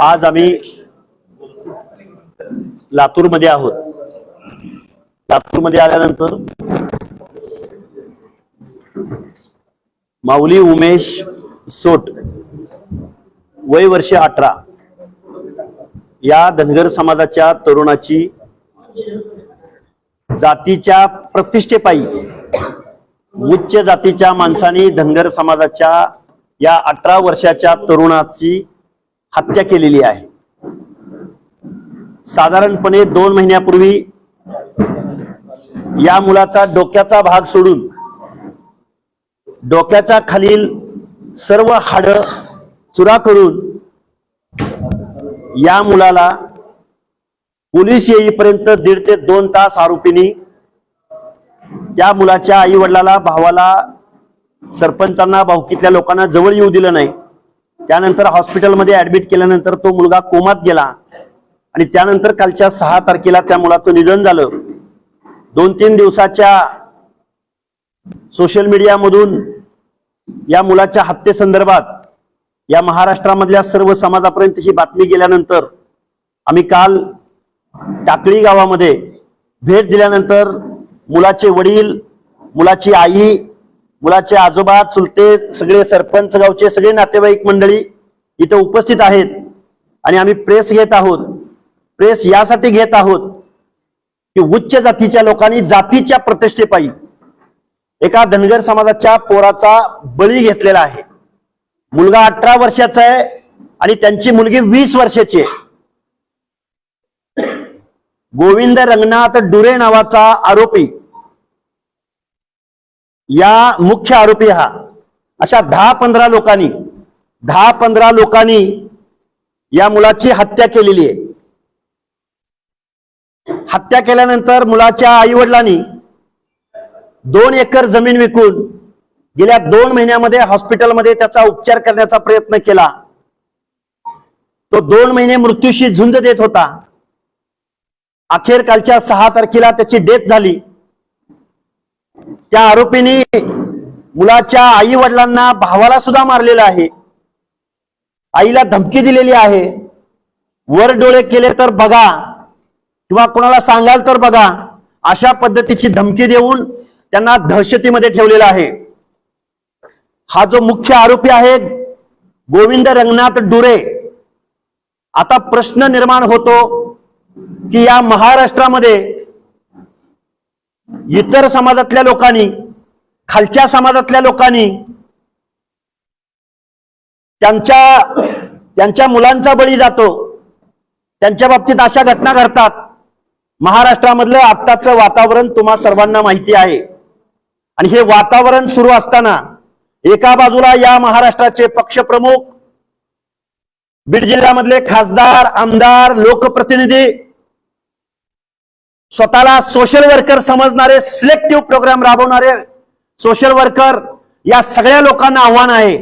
आज आम्ही लातूरमध्ये आहोत. लातूरमध्ये आल्यानंतर माऊली उमेश सोट वय वर्षे अठरा या धनगर समाजाच्या तरुणाची जातीच्या प्रतिष्ठेपायी उच्च जातीच्या माणसाने धनगर समाजाच्या या अठरा वर्षाच्या तरुणाची हत्या केलेली आहे. साधारणपणे दोन महिन्यापूर्वी या मुलाचा डोक्याचा भाग सोडून डोक्याच्या खालील सर्व हाड चुरा करून या मुलाला पोलीस येईपर्यंत दीड ते दोन तास आरोपींनी त्या मुलाच्या आई वडिलाला भावाला सरपंचांना भाऊकीतल्या लोकांना जवळ येऊ दिलं नाही. त्यानंतर हॉस्पिटलमध्ये ऍडमिट केल्यानंतर तो मुलगा कोमात गेला. आणि त्यानंतर कालच्या सहा तारखेला त्या मुलाचं निधन झालं. दोन तीन दिवसाच्या सोशल मीडियामधून या मुलाच्या हत्येसंदर्भात या महाराष्ट्रामधल्या सर्व समाजापर्यंत ही बातमी गेल्यानंतर आम्ही काल टाकळी गावामध्ये भेट दिल्यानंतर मुलाचे वडील मुलाची आई मुलाचे आजोबा चुलते सगळे सरपंच गावचे सगळे नातेवाईक मंडळी इथं उपस्थित आहेत. आणि आम्ही प्रेस घेत आहोत. प्रेस यासाठी घेत आहोत की उच्च जातीच्या लोकांनी जातीच्या प्रतिष्ठेपायी एका धनगर समाजाच्या पोराचा बळी घेतलेला आहे. मुलगा अठरा वर्षाचा आहे आणि त्यांची मुलगी वीस वर्षाची आहे. गोविंद रंगनाथ डुरे नावाचा आरोपी या मुख्य आरोपी हा. अशा दहा पंधरा लोकांनी दहा पंधरा लोकांनी या मुलाची हत्या केलेली आहे. हत्या केल्यानंतर मुलाच्या आई वडिलांनी दोन एकर जमीन विकून गेल्या दोन महिन्यामध्ये हॉस्पिटलमध्ये त्याचा उपचार करण्याचा प्रयत्न केला. तो दोन महिने मृत्यूशी झुंज देत होता. अखेर कालच्या सहा तारखेला त्याची डेथ झाली. त्या आरोपीने मुलाच्या आई वडिलांना भावाला सुद्धा मारलेलं आहे. आईला धमकी दिलेली आहे. वर डोळे केले तर बघा किंवा कोणाला सांगाल तर बघा अशा पद्धतीची धमकी देऊन त्यांना दहशतीमध्ये ठेवलेला आहे. हा जो मुख्य आरोपी आहे गोविंद रंगनाथ डुरे. आता प्रश्न निर्माण होतो की या महाराष्ट्रामध्ये इतर समाजातल्या लोकांनी खालच्या समाजातल्या लोकांनी त्यांच्या त्यांच्या मुलांचा बळी जातो त्यांच्या बाबतीत अशा घटना घडतात. महाराष्ट्रामधलं आत्ताचं वातावरण तुम्हा सर्वांना माहिती आहे. आणि हे वातावरण सुरू असताना एका बाजूला या महाराष्ट्राचे पक्षप्रमुख बीड जिल्ह्यामधले खासदार आमदार लोकप्रतिनिधी स्वतःला सोशल वर्कर समजणारे सिलेक्टिव्ह प्रोग्राम राबवणारे सोशल वर्कर या सगळ्या लोकांना आव्हान आहे.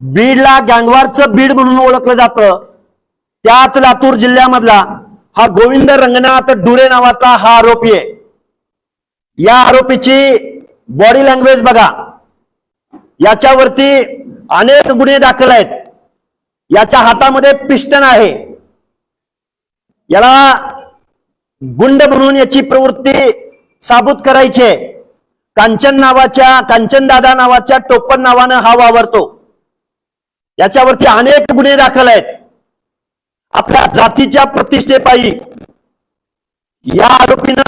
बीडला गँगवारचं बीड म्हणून ओळखलं जातं. त्याच लातूर जिल्ह्यामधला हा गोविंद रंगनाथ डुरे नावाचा हा आरोपी आहे. या आरोपीची बॉडी लँग्वेज बघा. याच्यावरती अनेक गुन्हे दाखल आहेत. याच्या हातामध्ये पिस्टन आहे. याला गुंड म्हणून याची प्रवृत्ती साबूत करायची. आहे कांचन नावाच्या कांचन दादा नावाच्या टोपण नावानं हा वावरतो. याच्यावरती अनेक गुन्हे दाखल आहेत. आपल्या जातीच्या प्रतिष्ठेपायी. या आरोपीनं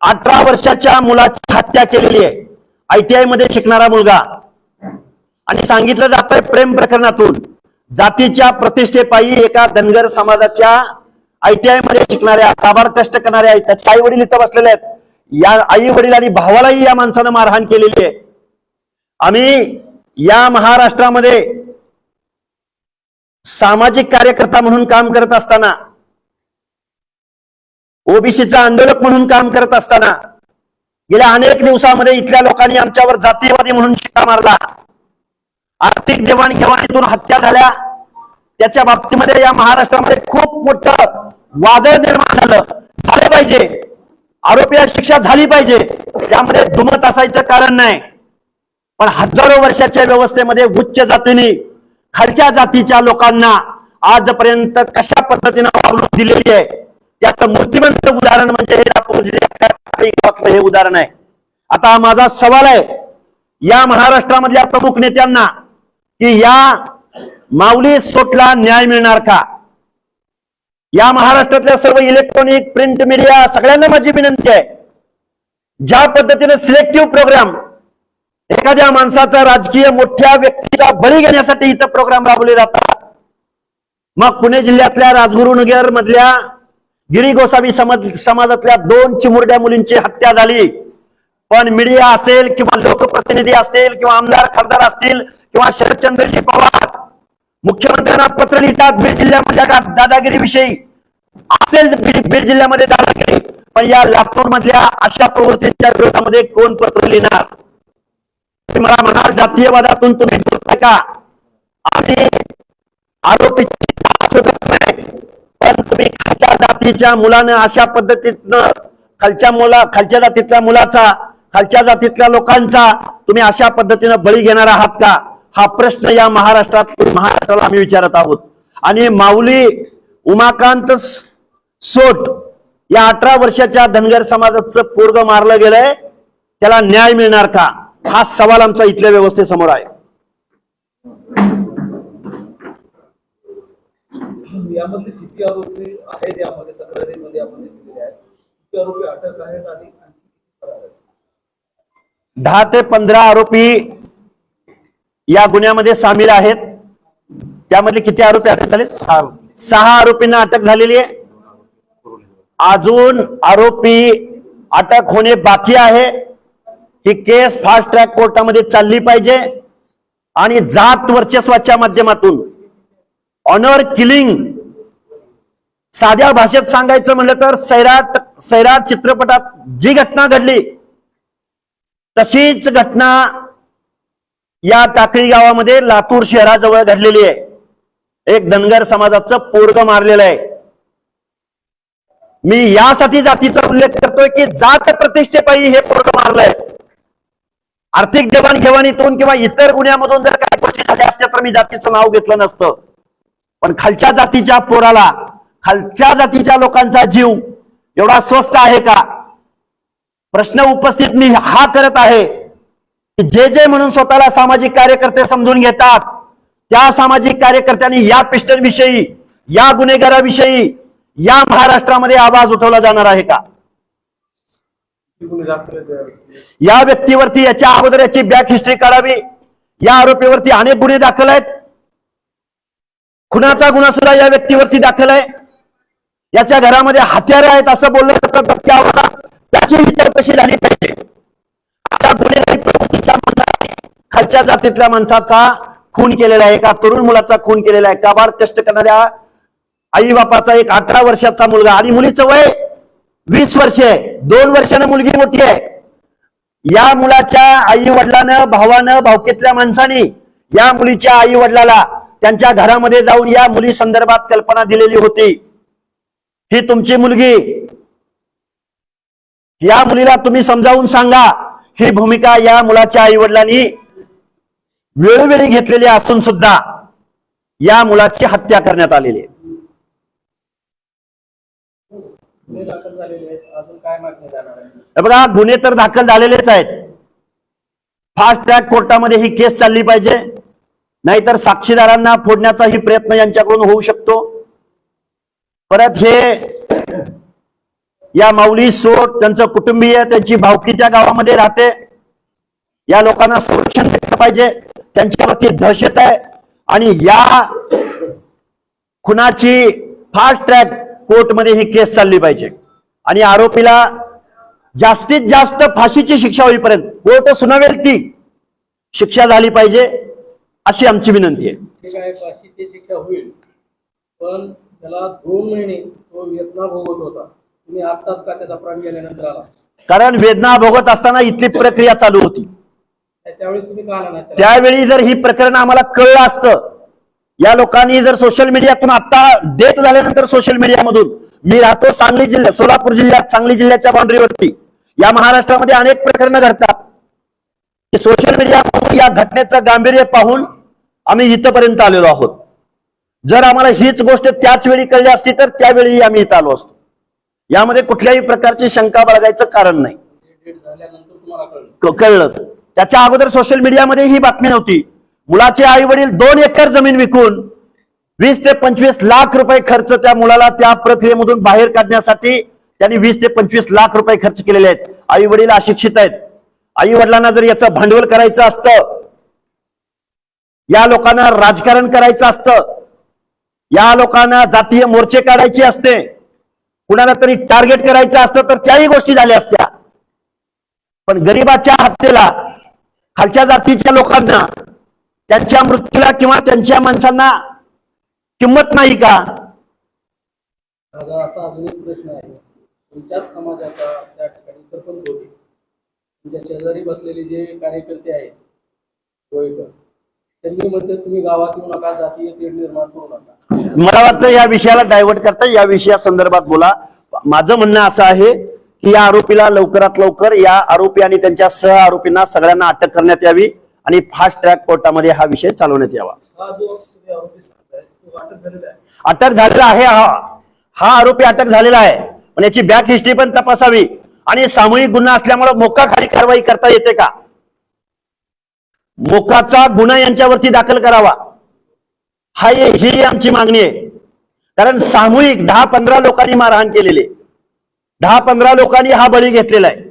अठरा वर्षाच्या मुलाची हत्या केलेली आहे. आयटीआयमध्ये शिकणारा मुलगा. आणि सांगितलं जातंय प्रेम प्रकरणातून. जातीच्या प्रतिष्ठेपायी एका धनगर समाजाच्या आयटीआयमध्ये शिकणाऱ्या काबाड कष्ट करणाऱ्या त्याचे आई वडील इथं बसलेले आहेत. या आई वडील आणि भावालाही या माणसानं मारहाण केलेली आहे. आम्ही या महाराष्ट्रामध्ये सामाजिक कार्यकर्ता म्हणून काम करत असताना ओबीसीचा आंदोलक म्हणून काम करत असताना गेल्या अनेक दिवसामध्ये इथल्या लोकांनी आमच्यावर जातीयवादी म्हणून शिक्का मारला. आर्थिक देवाणघेवाणीतून हत्या झाल्या. त्याच्या बाबतीमध्ये या महाराष्ट्रामध्ये खूप मोठं वादळ निर्माण झालं. झालं पाहिजे. आरोपीला शिक्षा झाली पाहिजे. त्यामध्ये दुमत असायचं कारण नाही. पण हजारो वर्षाच्या व्यवस्थेमध्ये उच्च जातीने खालच्या जातीच्या लोकांना आजपर्यंत कशा पद्धतीनं वागणूक दिलेली आहे त्याचं मूर्तिमंत उदाहरण म्हणजे हे नागपूर हे उदाहरण आहे. आता माझा सवाल आहे या महाराष्ट्रामधल्या प्रमुख नेत्यांना की या माऊली सोटला न्याय मिळणार का? या महाराष्ट्रातल्या सर्व इलेक्ट्रॉनिक प्रिंट मीडिया सगळ्यांना माझी विनंती आहे. ज्या पद्धतीने सिलेक्टिव्ह प्रोग्राम एखाद्या माणसाचा राजकीय मोठ्या व्यक्तीचा बळी घेण्यासाठी इथं प्रोग्राम राबवले जातात. मग पुणे जिल्ह्यातल्या राजगुरुनगर मधल्या गिरी गोसावी समाज समाजातल्या दोन चिमुरड्या मुलींची हत्या झाली. पण मीडिया असेल किंवा लोकप्रतिनिधी असतील किंवा आमदार खासदार असतील किंवा शरदचंद्रजी पवार मुख्यमंत्र्यांना पत्र लिहितात बीड जिल्ह्यामधल्या दादागिरीविषयी. असेल बीड जिल्ह्यामध्ये जिल्ह्यामध्ये केले पण या लातूर मधल्या अशा प्रवृत्तीच्या विरोधामध्ये कोण पत्र लिहिणार? मला म्हणाल जातीयवादातून तुम्ही बोलताय का? आम्ही आरोपीची पण तुम्ही खालच्या जातीच्या मुलानं अशा पद्धतीनं खालच्या मुला खालच्या जातीतल्या मुलाचा खालच्या जातीतल्या लोकांचा तुम्ही अशा पद्धतीनं बळी घेणार आहात का? हा प्रश्न या महाराष्ट्रात महाराष्ट्राला आम्ही विचारत आहोत. आणि माऊली उमाकांत सोट या अठरा वर्षाच्या धनगर समाजाचं पोरग मारलं गेलंय. त्याला न्याय मिळणार का? हा सवाल आमचा इथल्या व्यवस्थेसमोर आहे. यामध्ये किती आरोपी आहेत? यामध्ये तक्रारीमध्ये आपण दिलेले आहेत. किती आरोपी अटक आहेत आणि आणखी किती फरार आहेत? दहा ते पंधरा आरोपी या गुन्ह्यामध्ये सामील आहेत. त्यामध्ये किती आरोपी अटक झाले सहा. सहा आरोपींना अटक झालेली आहे. अजून आरोपी अटक होणे बाकी आहे. ही केस फास्ट ट्रॅक कोर्टामध्ये चालली पाहिजे. आणि जात वर्चस्वाच्या माध्यमातून ऑनर किलिंग साध्या भाषेत सांगायचं म्हणलं तर सैराट सैराट चित्रपटात जी घटना घडली तशीच घटना या टाकळी गावामध्ये लातूर शहराजवळ घडलेली आहे. एक धनगर समाजाचं पोरग मारलेलं आहे. मी यासाठी जातीचा उल्लेख करतोय की जात प्रतिष्ठेपायी हे पोरग मारलंय. आर्थिक देवाणघेवाणीतून किंवा इतर गुन्ह्यामधून जर काही गोष्टी झाल्या असत्या तर मी जातीचं नाव घेतलं नसतं. पण खालच्या जातीच्या पोराला खालच्या जातीच्या लोकांचा जीव एवढा स्वस्त आहे का? प्रश्न उपस्थित मी हा करत आहे की जे जे म्हणून स्वतःला सामाजिक कार्यकर्ते समजून घेतात त्या सामाजिक कार्यकर्त्यांनी या पिस्टनविषयी या गुन्हेगाराविषयी या महाराष्ट्रामध्ये आवाज उठवला जाणार आहे का? या व्यक्तीवरती याच्या अगोदर याची बॅक हिस्ट्री काढावी. या आरोपीवरती अनेक गुन्हे दाखल आहेत. खुनाचा गुन्हा सुद्धा या व्यक्तीवरती दाखल आहे. याच्या घरामध्ये हत्यारे आहेत असं बोललं जातं त्याची त्यावर त्याचीही चौकशी झाली पाहिजे. गुन्हेगारी खालच्या जातीतल्या माणसाचा खून केलेला आहे. एका तरुण मुलाचा खून केलेला आहे. काबाड कष्ट करणाऱ्या आई बापाचा एक अठरा वर्षाचा मुलगा आणि मुलीचं वय वीस वर्ष. आहे दोन वर्षानं मुलगी मोठी आहे. या मुलाच्या आई वडिलानं भावानं भावकीतल्या माणसाने या मुलीच्या आई वडिलाला त्यांच्या घरामध्ये जाऊन या मुली संदर्भात कल्पना दिलेली होती. ही तुमची मुलगी. या मुलीला तुम्ही समजावून सांगा. ही भूमिका या मुलाच्या आई वडिलांनी वेळोवेळी घेतलेली असून सुद्धा या मुलाची हत्या करण्यात आलेली आहे. बघा गुन्हे तर दाखल झालेलेच आहेत. फास्ट ट्रॅक कोर्टामध्ये ही केस चालली पाहिजे. नाहीतर साक्षीदारांना फोडण्याचाही प्रयत्न यांच्याकडून होऊ शकतो. परत हे या माऊली सोट त्यांचं कुटुंबीय त्यांची भावकी त्या गावामध्ये राहते. या लोकांना संरक्षण भेटलं पाहिजे. त्यांच्यावरती दहशत आहे. आणि या खुनाची फास्ट ट्रॅक कोर्टमध्ये ही केस चालली पाहिजे. आणि आरोपीला जास्तीत जास्त फाशीची शिक्षा होईपर्यंत कोर्ट सुनावेल ती शिक्षा झाली पाहिजे अशी आमची विनंती आहे. फाशीची शिक्षा होईल पण त्याला दोन महिने तो वेदना भोगत होता. तुम्ही आत्ताच का त्याचा प्राण गेल्यानंतर आला? कारण वेदना भोगत असताना इथली प्रक्रिया चालू होती. त्यावेळी जर ही प्रकरण आम्हाला कळलं असतं या लोकांनी जर सोशल मीडियातून आता डेथ झाल्यानंतर सोशल मीडियामधून मी राहतो सांगली जिल्ह्यात सोलापूर जिल्ह्यात सांगली जिल्ह्याच्या बाउंड्रीवरती या महाराष्ट्रामध्ये अनेक प्रकरणं घडतात. सोशल मीडियामधून या घटनेचं गांभीर्य पाहून आम्ही इथपर्यंत आलेलो आहोत. जर आम्हाला हीच गोष्ट त्याच वेळी कळली असती तर त्यावेळी आम्ही इथं आलो असतो. यामध्ये कुठल्याही प्रकारची शंका बाळगायचं कारण नाही. कळलं. त्याच्या अगोदर सोशल मीडियामध्ये ही बातमी नव्हती. मुलाचे आई वडील दोन एकर जमीन विकून वीस ते पंचवीस लाख रुपये खर्च त्या मुलाला त्या प्रक्रियेमधून बाहेर काढण्यासाठी त्यांनी वीस ते पंचवीस लाख रुपये खर्च केलेले आहेत. आई वडील अशिक्षित आहेत. आई वडिलांना जर याचं भांडवल करायचं असतं या लोकांना राजकारण करायचं असतं या लोकांना जातीय मोर्चे काढायचे असते कुणाला तरी टार्गेट करायचं असतं तर त्याही गोष्टी झाल्या असत्या. पण गरिबाच्या हत्येला खालच्या जातीच्या लोकांना त्यांच्या मृत्यूला किंवा त्यांच्या माणसांना किंमत नाही का? दादा असा अजून एक प्रश्न आहे. तुमच्याच समाजाचा त्या ठिकाणी सरपंच होते. तुमच्या शेजारी बसलेले जे कार्यकर्ते आहेत त्यांनी म्हणते तुम्ही गावात येऊ नका जातीय तेढ निर्माण करू नका. मला वाटतं या विषयाला डायव्हर्ट करता. या विषया संदर्भात बोला. माझं म्हणणं असं आहे या आरोपीला लवकरात लवकर या आरोपी आणि त्यांच्या सह आरोपींना सगळ्यांना अटक करण्यात यावी आणि फास्ट ट्रॅक कोर्टामध्ये हा विषय चालवण्यात यावा. अटक झालेला आहे अटक झालेला आहे हा. हा आरोपी अटक झालेला आहे. पण याची बॅक हिस्ट्री पण तपासावी. आणि सामूहिक गुन्हा असल्यामुळे मोका खाली कारवाई करता येते का? मोकाचा गुन्हा यांच्यावरती दाखल करावा. हा ही आमची मागणी आहे. कारण सामूहिक दहा पंधरा लोकांनी मारहाण केलेली आहे. दहा पंधरा लोकांनी हा बळी घेतलेला आहे.